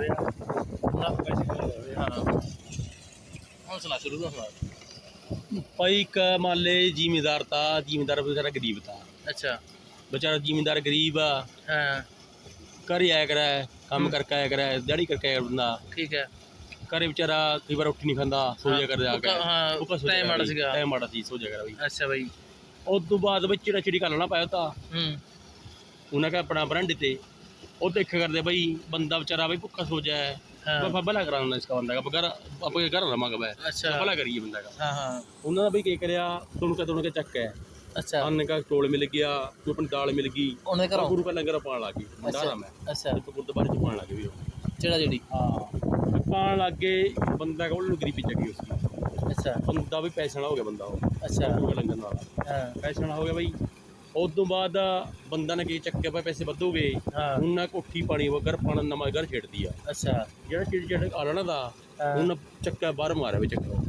ਰਿਹਾ ਉਹਨਾਂ ਭਾਈ ਇੱਕ ਮੰਨ ਲੈ ਜ਼ਿਮੀਦਾਰ ਤਾਂ ਜ਼ਿਮੀਦਾਰ ਵਿਚਾਰਾ ਗਰੀਬ ਤਾਂ। ਅੱਛਾ। ਵਿਚਾਰਾ ਜ਼ਿਮੀਦਾਰ ਗਰੀਬ ਆ। ਹਾਂ। ਘਰ ਹੀ ਆਇਆ ਕਰਾ ਕੰਮ ਕਰਕੇ ਆਇਆ ਕਰਾ ਦਿਹਾੜੀ ਕਰਕੇ ਆਇਆ ਬੰਦਾ। ਠੀਕ ਹੈ। ਘਰੇ ਵਿਚਾਰਾ ਕਈ ਵਾਰ ਉੱਠ ਨਹੀਂ ਖਾਂਦਾ ਸੋ ਜਾ ਕਰ ਜਾ ਕੇ ਹਾਂ, time ਮਾੜਾ ਸੀਗਾ। time ਮਾੜਾ ਸੀ ਸੋ ਜਾ ਕਰ ਬਈ। ਅੱਛਾ ਬਈ। ਉਸ ਤੋਂ ਬਾਅਦ ਬਈ ਚਿੜਾ ਚਿੜੀ ਕਰ ਲੈਣਾ ਪਾਇਆ ਤਾਂ। ਹੂੰ। ਉਹਨਾਂ ਕਾ ਆਪਣਾ ਬਰੰਡ ਤੇ। ਉਹ ਦੇਖ ਕਰਦੇ ਬਈ ਬੰਦਾ ਵਿਚਾਰਾ ਬਈ ਭੁੱਖਾ ਸੋ ਜਾਏ। ਹਾਂ। ਆਪਾਂ ਭਲਾ ਕਰਾਉਣਾ ਇਸ ਬੰਦਾ ਦਾ ਬਗਰ ਆਪਾਂ ਕੇ ਘਰ ਰਵਾਂਗੇ ਬਈ। ਅੱਛਾ। ਭਲਾ ਕਰੀਏ ਬੰਦਾ ਦਾ ਹਾਂ ਹਾਂ। ਉਹਨਾਂ ਦਾ ਬਈ ਕੀ ਕਰਿਆ ਤੁਣਕੇ ਤੁਣਕੇ ਚੱਕ ਹੈ ਅੱਛਾ। ਅੰਨ ਕਾ ਟੋਲ ਮਿਲ ਗਿਆ ਕੋਈ ਆਪਣੀ ਦਾਲ ਮਿਲ ਗਈ। ਉਹਨੇ ਉਹ ਘਰੋਂ ਗੁਰੂ ਕਾ ਲੰਗਰ ਪਾਣ ਲੱਗ ਗਈ ਮੰਡਾਰਾ ਮੈਂ ਅੱਛਾ। ਇੱਕ ਗੁਰਦੁਆਰੇ ਚ ਪਾਣ ਲੱਗ ਗਈ ਵੀ ਉਹ। ਜਿਹੜਾ ਜਿਹੜੀ? ਹਾਂ। ਪਾਣ ਲੱਗ ਗਏ ਬੰਦਾ ਕੋਲ ਨੂੰ ਗਰੀਬੀ ਚੱਕੀ ਉਸਦੀ ਅੱਛਾ। ਬੰਦਾ ਵੀ ਪੈਸੇ ਵਾਲਾ ਹੋ ਗਿਆ ਬੰਦਾ ਉਹ। ਅੱਛਾ। ਗੁਰੂ ਕਾ ਲੰਗਰ ਨਾਲ। ਹਾਂ। ਪੈਸੇ ਵਾਲਾ ਹੋ ਗਿਆ ਬਈ। ਉਸ ਤੋਂ ਬਾਅਦ ਬੰਦਾ ਨੇ ਕੀ ਚੱਕੇ ਪਏ ਪੈਸੇ ਵੱਧ ਹੋ। ਗਏ ਹਾਂ ਕੋਠੀ ਪਾਣੀ ਵਗਰ ਪਾਣ ਨਵਾਂ ਘਰ ਛੇੜਦੀ ਆ। ਅੱਛਾ। ਜਿਹੜਾ ਚਿੜ ਚਿੜ ਆਲਣਾ ਦਾ ਹਾਂ। ਉਹਨਾਂ ਚੱਕਾ ਬਾਹਰ ਮਾਰਿਆ ਵੀ ਚੱਕਾ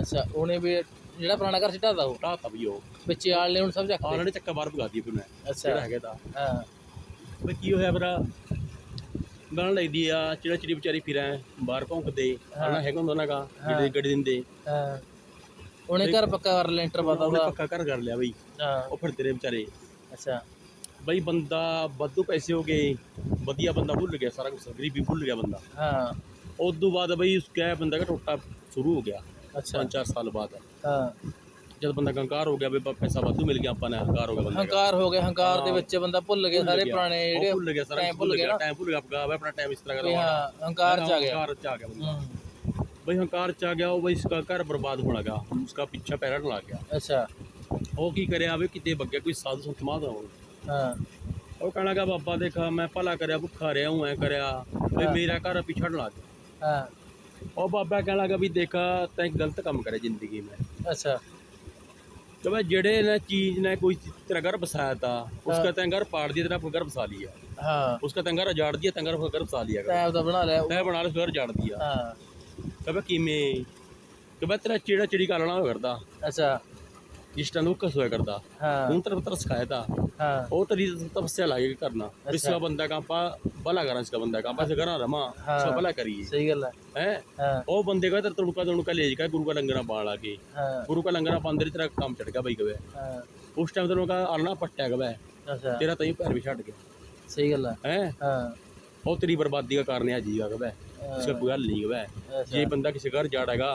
ਅੱਛਾ ਉਹਨੇ ਵੀ ਜਿਹੜਾ ਪੁਰਾਣਾ ਘਰ ਸਿੱਟਾ ਦਾ ਉਹ? ਢਾਤਾ ਵੀ ਉਹ। ਵਿੱਚ ਆਲੇ ਹੁਣ ਸਭ ਚੱਕ ਆਲਣੇ ਚੱਕਾ ਬਾਹਰ ਭਗਾ ਦੀ ਫਿਰ ਜਿਹੜਾ ਅੱਛਾ ਹੈਗਾ ਤਾਂ। ਹਾਂ। ਵੀ ਕੀ ਹੋਇਆ ਫਿਰ ਗਾਣ ਲੱਗਦੀ ਆ ਚਿੜਾ ਚਿੜੀ ਵਿਚਾਰੀ ਫਿਰਾਂ ਬਾਹਰ ਭੌਂਕਦੇ। ਆਣਾ ਹੈਗਾ ਹੁੰਦਾ ਉਹਨਾਂ ਦਾ ਜਿਹੜੇ ਗੱਡੀ ਦਿੰਦੇ। ਹਾਂ। ਉਹਨੇ ਘਰ ਪੱਕਾ ਕਰ ਲੈਂਟਰ ਪਤਾ ਉਹਨੇ ਉਹਦਾ। ਪੱਕਾ ਘਰ ਕਰ ਲਿਆ ਬਈ। ਹਾਂ। ਉਹ ਫਿਰਦੇ ਰਹੇ ਵਿਚਾਰੇ। ਅੱਛਾ। ਬਈ ਬੰਦਾ ਵਾਧੂ ਪੈਸੇ ਹੋ ਗਏ ਵਧੀਆ ਬੰਦਾ ਭੁੱਲ ਗਿਆ ਸਾਰਾ ਕੁਝ ਗਰੀਬੀ ਭੁੱਲ ਗਿਆ ਬੰਦਾ। ਹਾਂ। ਉਸ ਤੋਂ ਬਾਅਦ ਬਈ ਉਸ ਕਿਆ ਬੰਦਾ ਦਾ ਟੋਟਾ ਸ਼ੁਰੂ ਹੋ ਗਿਆ ਅੱਛਾ। ਪੰਜ ਚਾਰ ਸਾਲ ਬਾਅਦ। ਹਾਂ। ਜਦ ਬੰਦਾ ਕੰਕਾਰ ਹੋ ਗਿਆ ਵੀ ਬ- ਪੈਸਾ ਵਾਧੂ ਮਿਲ ਗਿਆ ਆਪਾਂ ਨੇ ਹੰਕਾਰ ਹੋ ਗਿਆ ਬੰਦਾ ਹੰਕਾਰ ਹੋ ਗਿਆ ਹੰਕਾਰ ਦੇ ਵਿੱਚ ਬੰਦਾ ਭੁੱਲ ਗਿਆ ਸਾਰੇ ਪੁਰਾਣੇ ਉਹ ਜਿਹੜੇ ਭੁੱਲ ਗਿਆ ਸਾਰਾ time ਕੁਛ ਭੁੱਲ ਗਿਆ। ਟਾਈਮ ਭੁੱਲ ਗਿਆ ਆਪਣਾ ਆਪਣਾ ਟਾਈਮ ਇਸ ਤਰ੍ਹਾਂ ਵੀ ਹਾਂ ਹੰਕਾਰ ਚ ਆ ਗਿਆ। ਹੰਕਾਰ ਚ ਆ ਗਿਆ ਬੰਦਾ। ਹੂੰ। भाई हंकार चा गया और भाई इसका घर बर्बाद होने लगा उसका पीछा पैरा ला गया ਅੱਛਾ। ਉਹ ਕੀ ਕਰਿਆ ਵੇ ਕਿਤੇ ਬੱਗਿਆ ਕੋਈ ਸਾਧੂ ਸੰਤ ਮਾਦਾ ਹੋ ਹਾਂ। ਉਹ ਕਹਿਣ ਲੱਗਾ ਬਾਬਾ ਦੇਖਾ ਮੈਂ ਭਲਾ ਕਰਿਆ ਭੁੱਖਾ ਰਿਹਾ ਹੂੰ ਐ ਕਰਿਆ ਵੀ ਮੇਰਾ ਘਰ ਪਿਛੜ ਲਾ ਗਿਆ। ਹਾਂ। ਉਹ ਬਾਬਾ ਕਹਿਣ ਲੱਗਾ ਵੀ ਦੇਖਾ ਤੈਂ ਗਲਤ ਕੰਮ ਕਰੇ ਜ਼ਿੰਦਗੀ ਮੈਂ। ਅੱਛਾ। ਤੇ ਬਈ ਜਿਹੜੇ ਨੇ ਚੀਜ਼ ਨੇ ਕੋਈ ਤੇਰਾ ਘਰ ਬਸਾਇਆ ਤਾ ਉਸਕਾ ਤੈਂ ਘਰ ਪਾੜ ਦਿਆ ਤੇਰਾ ਘਰ ਬਸਾ ਲਿਆ। ਹਾਂ। ਘਰ तंगारा जाड़ दिया तंगारा उसका गर्भ सा लिया तੈਂ ਆਪਦਾ ਬਣਾ ਲਿया ਲਿਆ तय बना रहे घर जाड़ दिया ਹਾਂ। ਕਬੇ ਕਿਵੇਂ? ਕਬੇ ਤੇਰਾ ਚਿੜਾ ਚਿੜੀ ਕਾਲਣਾ ਹੋਇਆ ਕਰਦਾ? ਅੱਛਾ। ਜਿਸ ਤਰ੍ਹਾਂ ਲੋਕਸ ਹੋਇਆ ਕਰਦਾ। ਹਾਂ। ਹੁਣ ਤਰ ਤਰ ਸਿਖਾਇਆ ਹਾਂ। ਉਹ ਤਰੀ ਤਪਸਿਆ ਲਾਗੇ ਕਰਨਾ? ਵਿਸਵਾ ਬੰਦਾ ਕਾ ਪਾ ਭਲਾ ਕਰਾਂ ਇਸਕਾ ਬੰਦਾ ਕਾ ਪਾਸ ਕਰਾਂ ਰਮਾ ਸੋ ਭਲਾ ਕਰੀਏ। ਸਹੀ ਗੱਲ ਹੈ। ਹੈ? ਉਹ ਬੰਦੇ ਕਾ ਤਰ ਤੜੁਕਾ ਤੜੁਕਾ ਲੈ ਜਾ ਗੁਰੂ ਕਾ ਲੰਗਰਾ ਬਾਣ ਲਾ ਕੇ। ਗੁਰੂ ਕਾ ਲੰਗਰਾ ਪਾਉਂਦੇ ਤੇਰਾ ਕੰਮ ਛੱਡ ਗਿਆ ਬਈ ਕਵੇ। ਉਸ ਟਾਈਮ ਤੈਨੂੰ ਕਾ ਆਲਣਾ ਪੱਟਿਆ ਕਵੇ। ਤੇਰਾ ਤਈ ਪੈਰ ਵੀ ਛੱਡ ਗਿਆ। ਸਹੀ ਗੱਲ ਹੈ। ਹੈ? ਉਹ ਤੇਰੀ ਬਰਬਾਦੀ ਦਾ ਕਾਰਨ ਹੈ ਜੀ ਕਵੇ। इसका कोई हल नहीं है ਅੱਛਾ ये बंदा किसी घर जाड़ेगा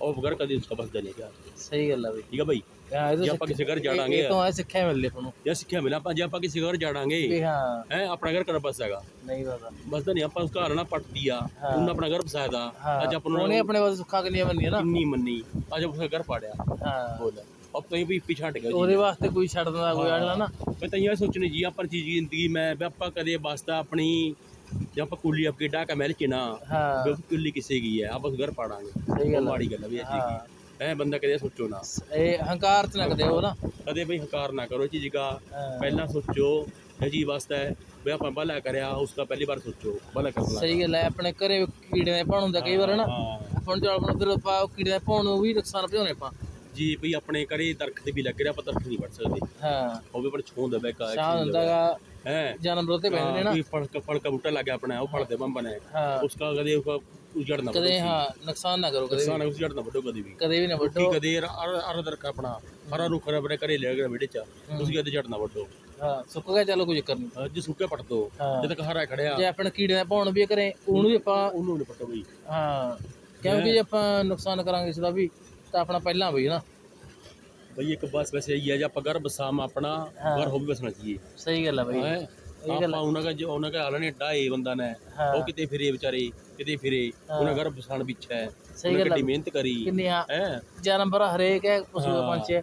और घर कभी उसका बस नहीं क्या ਸਹੀ ਗੱਲ ਹੈ ਬਈ ठीक है भाई ਹਾਂ ਇਹ ਜੇ ਤਾਂ ਆਪਾਂ ਕਿਸੇ ਘਰ ਇਹ- ਜਾੜਾਂਗੇ ਇਹ ਤੋਂ ਆ ਸਿੱਖਿਆ ਮਿਲਦੀ ਆਪਾਂ ਨੂੰ या ਸਿੱਖਿਆ ਮਿਲਾ ਆਪਾਂ ਜੇ ਆਪਾਂ ਕਿਸੇ ਘਰ ਜਾੜਾਂਗੇ ਵੀ ਹਾਂ ਹੈ ਆਪਣਾ ਘਰ ਕਰ ਬਸੇਗਾ ਨਹੀਂ ਪਤਾ ਬਸਦਾ ਨਹੀਂ ਆਪਾਂ ਉਸ ਘਰ ਨਾ ਪੱਟ ਦਿਆ ਹਾਂ। ਉਹਨੇ ਆਪਣਾ ਘਰ ਬਸਾਇਆ ਦਾ ਹਾਂ ਅੱਜ ਆਪਾਂ ਉਹਨੇ ਨੂੰ ਆਪਣੇ ਵਾਸਤੇ ਸੁੱਖਾਂ ਕਿੰਨੀਆਂ ਬੰਦੀਆਂ ਨਾ ਕਿੰਨੀ ਮੰਨੀ ਅੱਜ ਉਸ ਘਰ ਪਾੜਿਆ ਹਾਂ ਬੋਲ अब तो ये भी पीछे हट गया ਉਹਦੇ ਵਾਸਤੇ ਕੋਈ ਛੱਡ ਦਿੰਦਾ ਕੋਈ ਅਗਲਾ ਨਾ ਮੈਂ ਤਾਂ ਇਹ ਸੋਚਣੀ ਜੀ ਆਪਾਂ ਚੀਜ਼ ਜ਼ਿੰਦਗੀ ਮੈਂ ਵੀ ਆਪਾਂ ਕਦੇ ਬਸਦਾ ਆਪਣੀ ਜੇ ਆਪਾਂ ਕੁੱਲੀ ਆਪਕੇ ਡਾਕਾ ਮਹਿਲ ਚ ਨਾ ਹਾਂ। ਵੀ ਕੁੱਲੀ ਕਿਸੇ ਕੀ ਹੈ ਆਪਾਂ ਉਸ ਘਰ ਪਾੜਾਂਗੇ। ਸਹੀ ਗੱਲ ਮਾੜੀ ਗੱਲ ਵੀ ਇਹ ਹਾਂ। ਜੀ ਐ ਬੰਦਾ ਕਦੇ ਸੋਚੋ ਨਾ। ਇਹ ਹੰਕਾਰ ਚ ਨਕਦੇ ਹੋ ਨਾ। ਕਦੇ ਵੀ ਹੰਕਾਰ ਨਾ ਕਰੋ ਇਹ ਚੀਜ਼ ਦਾ। ਹਾਂ। ਪਹਿਲਾਂ ਸੋਚੋ ਇਹ ਜੀ ਵਾਸਤਾ ਹੈ ਵੀ ਆਪਾਂ ਭਲਾ ਕਰਿਆ ਉਸका ਪਹਿਲੀ ਬਾਰ ਸੋਚੋ ਭਲਾ ਕਰਨਾ ਸਹੀ ਗੱਲ ਹੈ ਆਪਣੇ ਘਰੇ ਕੀੜੇ ਦੇ ਭਾਣ ਹੁੰਦਾ ਕਈ ਵਾਰ ਨਾ ਹਾਂ। ਹੁਣ ਜਦੋਂ ਆਪਣਾ ਉਧਰ ਆਪਾਂ ਉਹ ਕੀੜੇ ਦੇ ਭਾਣ ਨੂੰ ਵੀ ਨੁਕਸਾਨ ਪਹੁੰਚਾਉਣੇ ਆਪਾਂ। ਜੀ ਵੀ ਆਪਣੇ ਘਰੇ ਦਰਖਤ ਵੀ ਲੱਗ ਰਿਹਾ ਆਪਾਂ ਦਰਖਤ ਨਹੀਂ ਵੱਢ ਸਕਦੇ। ਹਾਂ। ਉਹ ਵੀ ਪਰ ਛੋਂ ਦਬੇ ਕਾ ਹੁੰਦਾਗਾ ਹੈ। ਜਨਮ ਰੋਤੇ ਬੈਠੇ ਨੇ ਨਾ। ਇਹ ਫੜ ਫੜ ਕਾ ਬੂਟਾ ਲੱਗਿਆ ਆਪਣਾ ਉਹ ਫੜ ਦੇ ਬੰਬ ਨੇ। ਉਸਕਾ ਕਦੇ ਉਹ ਉਜੜ ਨਾ ਕਦੇ ਹਾਂ ਨੁਕਸਾਨ ਨਾ ਕਰੋ ਕਦੇ ਨੁਕਸਾਨ ਉਜੜ ਨਾ ਵੱਡੋ ਕਦੇ ਵੀ। ਕਦੇ ਵੀ ਨਾ ਵੱਡੋ ਕਦੇ ਅਰ ਅਰ ਆਪਣਾ ਹਰਾ ਰੁੱਖ ਰ ਆਪਣੇ ਘਰੇ ਲੈ ਕੇ ਵਿੜੇ ਚ ਤੁਸੀਂ ਕਦੇ ਝੜਨਾ ਵੱਡੋ ਹਾਂ ਸੁੱਕ ਗਿਆ ਚਲੋ ਕੁਝ ਕਰਨੀ ਜੇ ਸੁੱਕੇ ਪਟ ਦੋ। ਜਦ ਤੱਕ ਹਰਾ ਖੜਿਆ। ਜੇ ਆਪਣੇ ਕੀੜੇ ਦਾ ਪਾਉਣ ਵੀ ਕਰੇ ਉਹਨੂੰ ਵੀ ਆਪਾਂ ਉਹਨੂੰ ਨਹੀਂ ਪਟੋ ਬਈ ਹਾਂ ਕਿਉਂਕਿ ਜੇ ਆਪਾਂ ਨੁਕਸਾਨ ਕਰਾਂਗੇ ਇਸ ਦਾ ਵੀ ਤਾਂ ਆਪਣਾ ਪਹਿਲਾਂ ਬਈ ਨਾ। ਇੱਕ ਬਸ ਵੈਸੇ ਇਹ ਹੈ ਜੇ ਆਪਾਂ ਘਰ ਬਸਾਮ ਆਪਣਾ ਹਾਂ। ਘਰ ਹੋ ਵੀ ਬਸਣਾ ਚਾਹੀਏ ਸਹੀ ਗੱਲ ਹੈ ਬਈ। ਹੈ? ਆਪਾਂ ਉਹਨਾਂ ਦਾ ਜੋ ਉਹਨਾਂ ਦਾ ਹਾਲ ਨੇ ਡਾ ਬੰਦਾ ਨੇ ਹਾਂ। ਉਹ ਕਿਤੇ ਫਿਰੇ ਵਿਚਾਰੇ ਕਿਤੇ ਫਿਰੇ। ਉਹਨਾਂ ਘਰ ਬਸਾਣ ਪਿੱਛੇ ਹੈ। ਸਹੀ ਉਹਨਾਂ ਗੱਲ ਕਿੱਡੀ ਹੈ ਮਿਹਨਤ ਕਰੀ। ਕਿੰਨੀ ਆ ਹੈ ਜਾਨਵਰ ਹਰੇਕ ਹੈ ਪਸ਼ੂ ਦਾ ਹਾਂ। ਪੰਛੀ ਹੈ।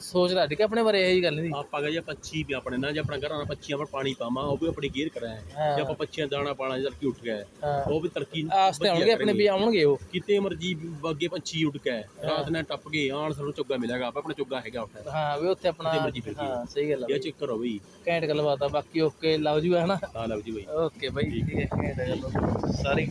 ਸੋਚਦਾ ਠੀਕ ਹੈ ਆਪਣੇ ਬਾਰੇ ਇਹ ਗੱਲ ਨਹੀਂ। ਆਪਾਂ ਕਹੇ ਪੰਛੀ ਵੀ ਆਪਣੇ ਨਾਲ ਜੇ ਆਪਣਾ ਘਰਾਂ ਨਾਲ ਪੰਛੀਆਂ ਪਰ ਪਾਣੀ ਪਾਵਾਂ ਉਹ ਵੀ ਆਪਣੀ ਕੇਅਰ ਕਰਾਂ ਹਾਂ। ਜੇ ਆਪਾਂ ਪੰਛੀਆਂ ਦਾਣਾ ਪਾਣਾ ਜਦ ਕਿ ਉੱਠ ਗਿਆ। ਹਾਂ। ਉਹ ਵੀ ਤਰਕੀ ਆਸ ਤੇ ਆਉਣਗੇ ਆਪਣੇ ਵੀ ਆਉਣਗੇ ਉਹ। ਕਿਤੇ ਮਰਜ਼ੀ ਅੱਗੇ ਪੰਛੀ ਉੱਡ ਕੇ ਰਾਤ ਨੇ ਟੱਪ ਗਏ ਆਣ ਸਾਨੂੰ ਚੁੱਗਾ ਮਿਲੇਗਾ ਆਪਾਂ ਆਪਣਾ ਚੁੱਗਾ ਹੈਗਾ ਉੱਥੇ। ਹਾਂ ਵੀ ਉੱਥੇ ਆਪਣਾ ਜਿੱਥੇ ਮਰਜ਼ੀ ਫਿਰ ਹਾਂ ਸਹੀ ਗੱਲ ਹੈ ਇਹ ਚੈੱਕ ਕਰੋ ਬਈ। ਘੈਂਟ ਗੱਲਬਾਤ ਆ ਬਾਕੀ ਓਕੇ ਲਵ ਯੂ ਹੈ ਨਾ ਹਾਂ ਲਓ ਜੀ ਬਈ। ਓਕੇ ਬਾਈ ਠੀਕ ਹੈ ਘੈਂਟ ਗੱਲ। ਸਾਰੀ।